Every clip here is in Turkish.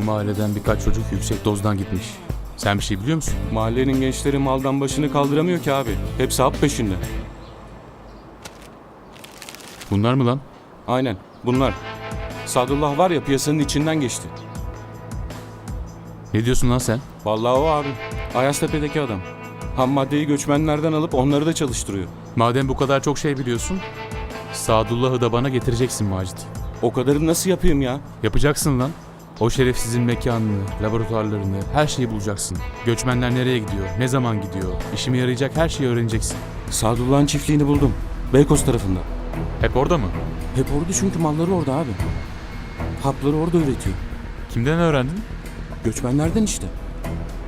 Bu mahalleden birkaç çocuk yüksek dozdan gitmiş. Sen bir şey biliyor musun? Mahallenin gençleri maldan başını kaldıramıyor ki abi. Hepsi hap peşinde. Bunlar mı lan? Aynen bunlar. Sadullah var ya piyasanın içinden geçti. Ne diyorsun lan sen? Vallahi o abi. Ayaztepe'deki adam. Ham maddeyi göçmenlerden alıp onları da çalıştırıyor. Madem bu kadar çok şey biliyorsun, Sadullah'ı da bana getireceksin Macit. O kadarını nasıl yapayım ya? Yapacaksın lan. O şerefsizin mekanını, laboratuvarlarını, her şeyi bulacaksın. Göçmenler nereye gidiyor, ne zaman gidiyor, işime yarayacak her şeyi öğreneceksin. Sadullah'ın çiftliğini buldum. Beykoz tarafında. Hep orada mı? Hep orada çünkü malları orada abi. Hapları orada üretiyor. Kimden öğrendin? Göçmenlerden işte.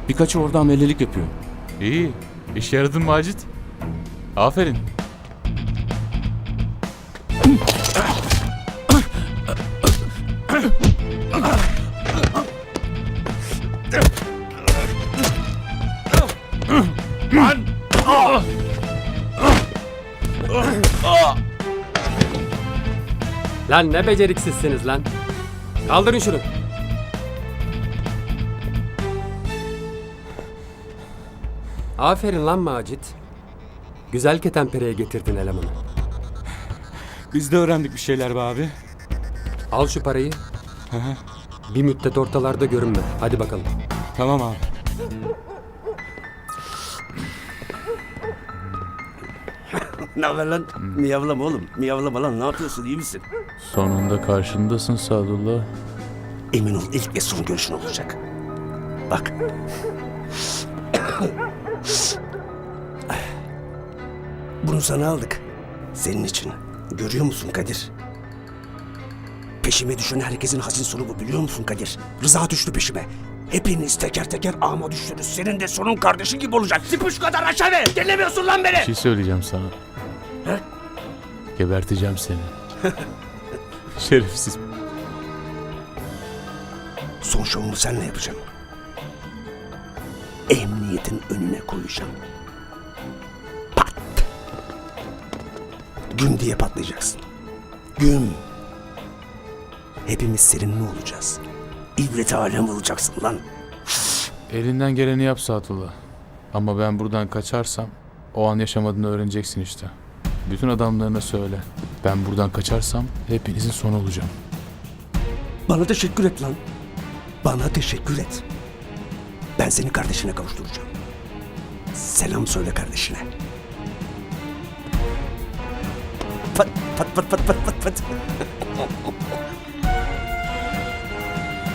Birkaçı orada amelelik yapıyor. İyi, işe yaradın Macit. Aferin. Lan ne beceriksizsiniz lan. Kaldırın şunu. Aferin lan Macit. Güzel ketenpereye getirdin elemanı. Biz de öğrendik bir şeyler be abi. Al şu parayı. Bir müddet ortalarda görünme. Hadi bakalım. Tamam abi. Ne haber lan? Miyavlama oğlum. Miyavlama lan. Ne yapıyorsun? İyi misin? Sonunda karşındasın Sadullah. Emin ol ilk ve son görüşün olacak. Bak. Bunu sana aldık. Senin için. Görüyor musun Kadir? Peşime düşen herkesin hazin sonu bu biliyor musun Kadir? Rıza düştü peşime. Hepiniz teker teker ağıma düştünüz. Senin de sonun kardeşin gibi olacak. Sıpış kadar aşağı ver. Dinlemiyorsun lan beni. Bir şey söyleyeceğim sana. He? Geberteceğim seni. Şerefsiz. Son şovumu seninle yapacağım. Emniyetin önüne koyacağım. Pat. Güm diye patlayacaksın. Güm. Hepimiz seninle olacağız. İbret alem olacaksın lan. Elinden geleni yap Sadullah. Ama ben buradan kaçarsam o an yaşamadığını öğreneceksin işte. Bütün adamlarına söyle. Ben buradan kaçarsam hepinizin sonu olacağım. Bana teşekkür et lan. Bana teşekkür et. Ben seni kardeşine kavuşturacağım. Selam söyle kardeşine. Pat pat pat pat pat pat pat.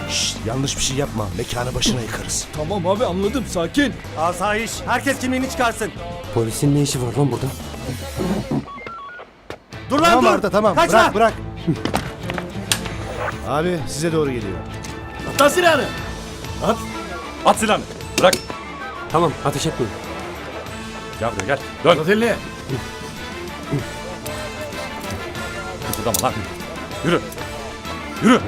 Şşt, yanlış bir şey yapma. Mekanı başına yıkarız. Tamam abi anladım sakin. Asayiş. Herkes kimliğini çıkarsın. Polisin ne işi var lan burada? Dur lan tamam dur. Arda tamam. bırak bırak. Abi size doğru geliyor. At silahını. At. At silahını. Bırak. Tamam ateş etmeyin. Gel buraya gel. Dön. At elini. Kıpırdama lan. Yürü. Yürü.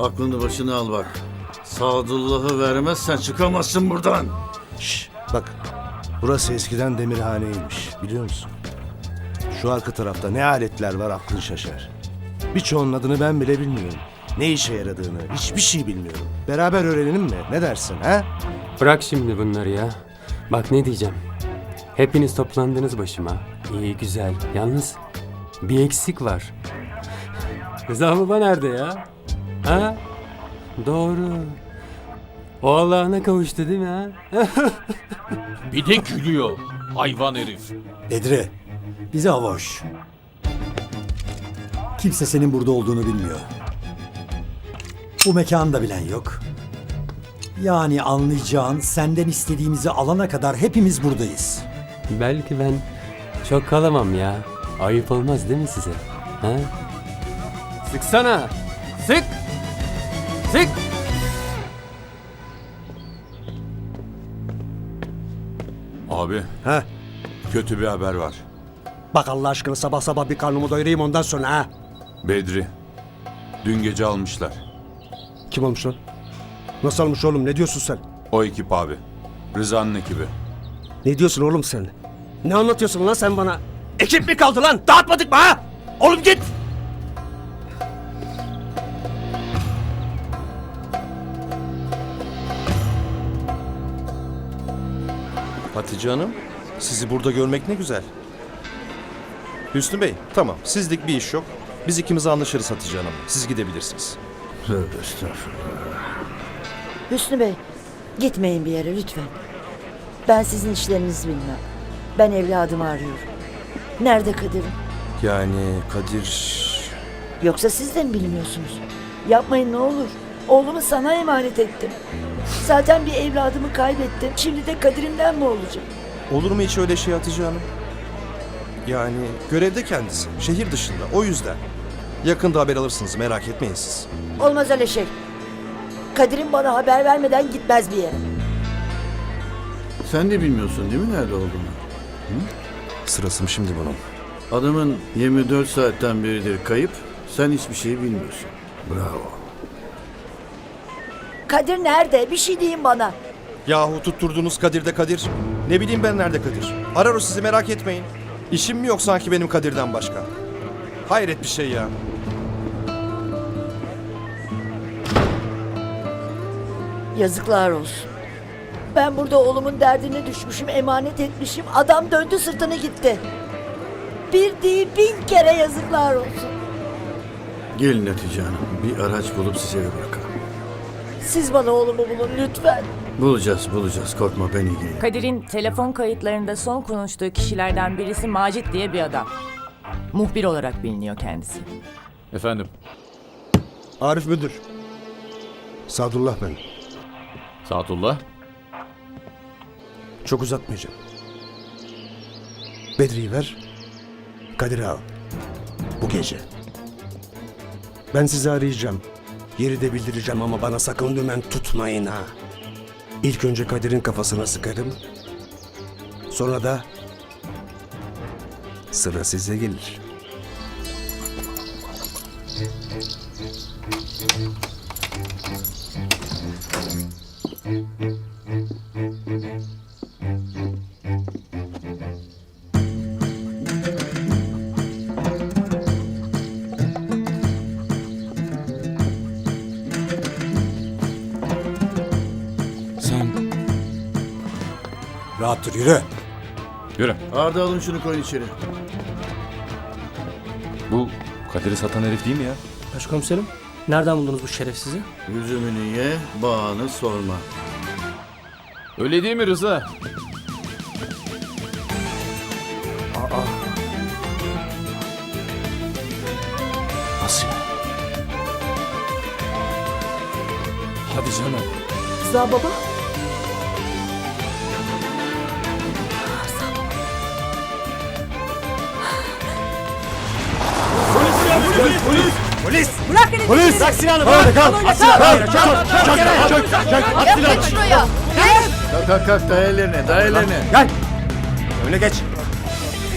Aklını başına al bak. Sadullah'ı vermezsen çıkamazsın buradan. Şşt, bak. Burası eskiden demirhaneymiş. Biliyor musun? Şu arka tarafta ne aletler var aklın şaşar. Birçoğunun adını ben bile bilmiyorum. Ne işe yaradığını hiçbir şey bilmiyorum. Beraber öğrenelim mi? Ne dersin ha? Bırak şimdi bunları ya. Bak ne diyeceğim. Hepiniz toplandınız başıma. İyi güzel. Yalnız bir eksik var. Rıza baba nerede ya? Ha? Doğru. O Allah'ına kavuştu değil mi ha? Bir de gülüyor. Hayvan herif. Bedri. Bize avoş. Kimse senin burada olduğunu bilmiyor. Bu mekanı da bilen yok. Yani anlayacağın senden istediğimizi alana kadar hepimiz buradayız. Belki ben çok kalamam ya. Ayıp olmaz değil mi size? Ha? Sıksana. Sık. Sık. Abi Ha? kötü bir haber var. Bak Allah aşkına sabah sabah bir karnımı doyurayım ondan sonra ha. Bedri. Dün gece almışlar. Kim olmuş lan? Nasıl almış oğlum ne diyorsun sen? O ekip abi. Rıza'nın ekibi. Ne diyorsun oğlum sen? Ne anlatıyorsun lan sen bana? Ekip mi kaldı lan? Dağıtmadık mı ha? Oğlum git! Hatice Hanım, sizi burada görmek ne güzel. Hüsnü Bey, tamam. Sizlik bir iş yok. Biz ikimiz anlaşırız Hatice Hanım. Siz gidebilirsiniz. Tövbe estağfurullah. Hüsnü Bey, gitmeyin bir yere lütfen. Ben sizin işlerinizi bilmem. Ben evladımı arıyorum. Nerede Kadir'im? Yani Kadir... Yoksa siz de mi bilmiyorsunuz? Yapmayın ne olur. Oğlumu sana emanet ettim. Zaten bir evladımı kaybettim. Şimdi de Kadir'imden mi olacak? Olur mu hiç öyle şey Hatice Hanım? Yani görevde kendisi. Şehir dışında. O yüzden. Yakında haber alırsınız. Merak etmeyin siz. Olmaz öyle şey. Kadir'im bana haber vermeden gitmez bir yere. Sen de bilmiyorsun değil mi nerede olduğunu? Sırası mı şimdi bunun? Adamın 24 saatten beridir kayıp. Sen hiçbir şey bilmiyorsun. Bravo. Kadir nerede? Bir şey deyin bana. Yahu tutturduğunuz Kadir'de Kadir. Ne bileyim ben nerede Kadir. Arar o sizi merak etmeyin. İşim mi yok sanki benim Kadir'den başka? Hayret bir şey ya. Yazıklar olsun. Ben burada oğlumun derdine düşmüşüm, emanet etmişim. Adam döndü sırtını gitti. Bir değil bin kere yazıklar olsun. Gelin Hatice Hanım. Bir araç bulup size eve bırakalım. Siz bana oğlumu bulun lütfen. Bulacağız bulacağız. Korkma ben ilgilenirim. Kadir'in telefon kayıtlarında son konuştuğu kişilerden birisi Macit diye bir adam. Muhbir olarak biliniyor kendisi. Efendim? Arif Müdür. Sadullah ben. Saatullah? Çok uzatmayacağım. Bedri'yi ver. Kadir'i al. Bu gece. Ben sizi arayacağım. Yeri de bildireceğim ama bana sakın dümen tutmayın ha. İlk önce Kadir'in kafasına sıkarım. Sonra da sıra size gelir. Rahat dur yürü. Yürü. Arda alın şunu koyun içeri. Bu Kadir'i satan herif değil mi ya? Başkomiserim, nereden buldunuz bu şerefsizi? Yüzümünü ye, bağını sorma. Öyle değil mi Rıza? Nasıl ya? hadi canım. Rıza baba. Kalk kalk kalk day ellerini, day ellerini. Öyle geç.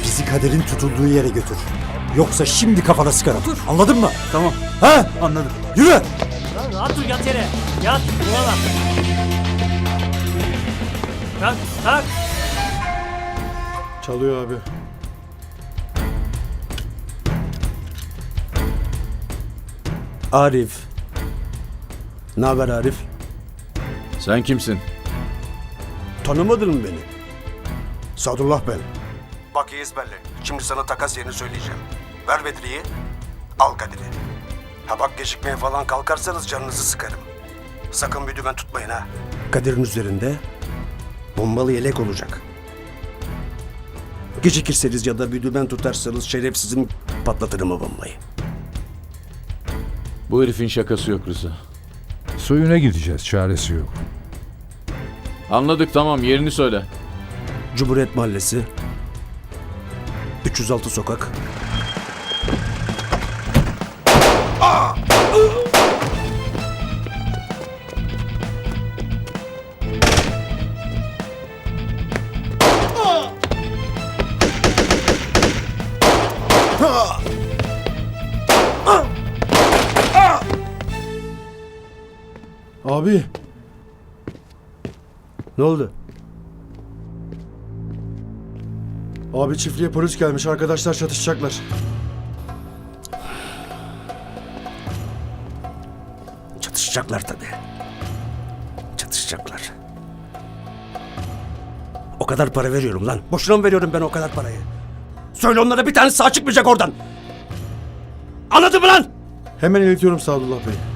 Bizi Kadir'in tutulduğu yere götür. Yoksa şimdi kafana sıkarım. Anladın mı? Tamam. Ha? Anladım. Yürü. Rahat dur yat yere. Yat. Buna Kalk, kalk. Çalıyor abi. Arif. Ne haber Arif? Sen kimsin? Tanımadın mı beni? Sadullah ben. Bak iyi ezberle. Şimdi sana takas yerini söyleyeceğim. Ver Bedri'yi, al Kadir'i. Ha bak gecikmeye falan kalkarsanız canınızı sıkarım. Sakın bir dümen tutmayın ha. Kadir'in üzerinde bombalı yelek olacak. Gecikirseniz ya da bir dümen tutarsanız şerefsizim patlatırım o bombayı. Bu herifin şakası yok Rıza. Soyuna gideceğiz çaresi yok. Anladık tamam yerini söyle. Cumhuriyet Mahallesi 306 sokak Abi. Ne oldu? Abi çiftliğe polis gelmiş. Arkadaşlar çatışacaklar. Çatışacaklar tabii. Çatışacaklar. O kadar kadar para veriyorum lan. Boşuna mı veriyorum ben o kadar parayı? Söyle onlara bir tane sağ çıkmayacak oradan. Anladın mı lan? Hemen iletiyorum Sadullah Bey.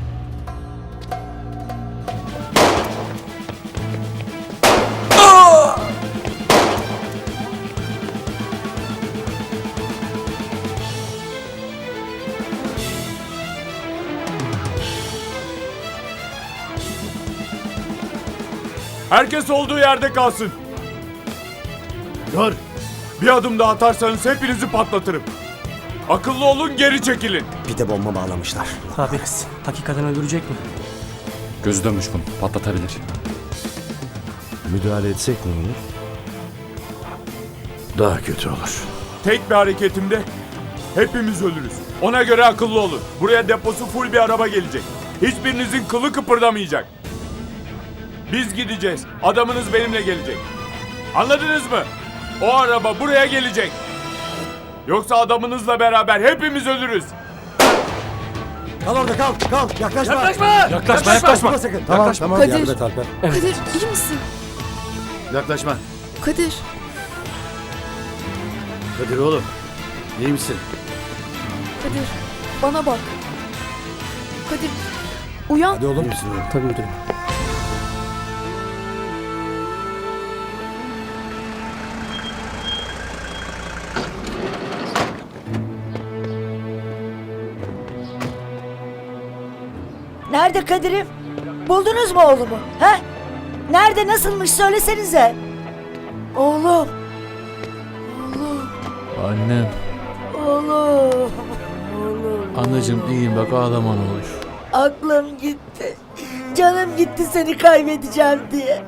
Herkes olduğu yerde kalsın. Dur. Bir adım daha atarsanız hepinizi patlatırım. Akıllı olun geri çekilin. Bir de bomba bağlamışlar. Abi hakikaten öldürecek mi? Gözü dönmüş bunu patlatabilir. Müdahale etsek mi olur? Daha kötü olur. Tek bir hareketimde hepimiz ölürüz. Ona göre akıllı olun. Buraya deposu full bir araba gelecek. Hiçbirinizin kılı kıpırdamayacak. Biz gideceğiz. Adamınız benimle gelecek. Anladınız mı? O araba buraya gelecek. Yoksa adamınızla beraber hepimiz ölürüz. Kal orada kal kal yaklaşma. Yaklaşma! Yaklaşma, yaklaşma. sakın. Tamam tamam Kadir. yardım et Alper. Kadir iyi misin? Yaklaşma. Kadir. Kadir oğlum. İyi misin? Kadir. Bana bak. Kadir. Uyan. Hadi oğlum. Tabii müdürüm. Nerede Kadir'im? Buldunuz mu oğlumu? He? Nerede nasılmış söylesenize. Oğlum. Oğlum. Annem. Oğlum. Oğlum. Anacığım iyiyim bak ağlama ne olur. Aklım gitti. Canım gitti seni kaybedeceğim diye.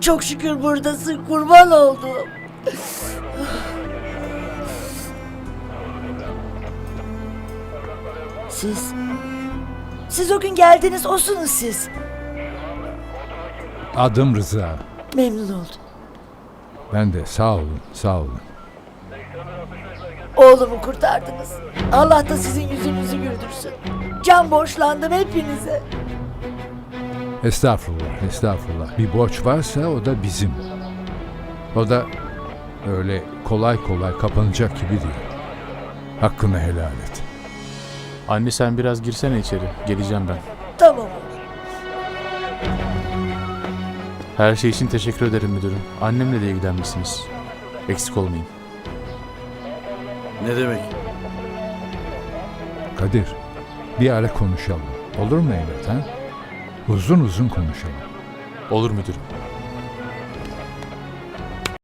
Çok şükür buradasın kurban oldum. Siz... Siz o gün geldiniz osunuz siz. Adım Rıza. Memnun oldum. Ben de sağ olun, sağ olun. Oğlumu kurtardınız. Allah da sizin yüzünüzü güldürsün. Can borçlandım hepinize. Estağfurullah, estağfurullah. Bir borç varsa o da bizim. O da öyle kolay kolay kapanacak gibi değil. Hakkını helal et. Anne sen biraz girsene içeri. Geleceğim ben. Tamam. Her şey için teşekkür ederim müdürüm. Annemle de ilgilenmişsiniz. Eksik olmayın. Ne demek? Kadir, bir ara konuşalım. Olur mu evlat ha? Uzun uzun konuşalım. Olur müdürüm.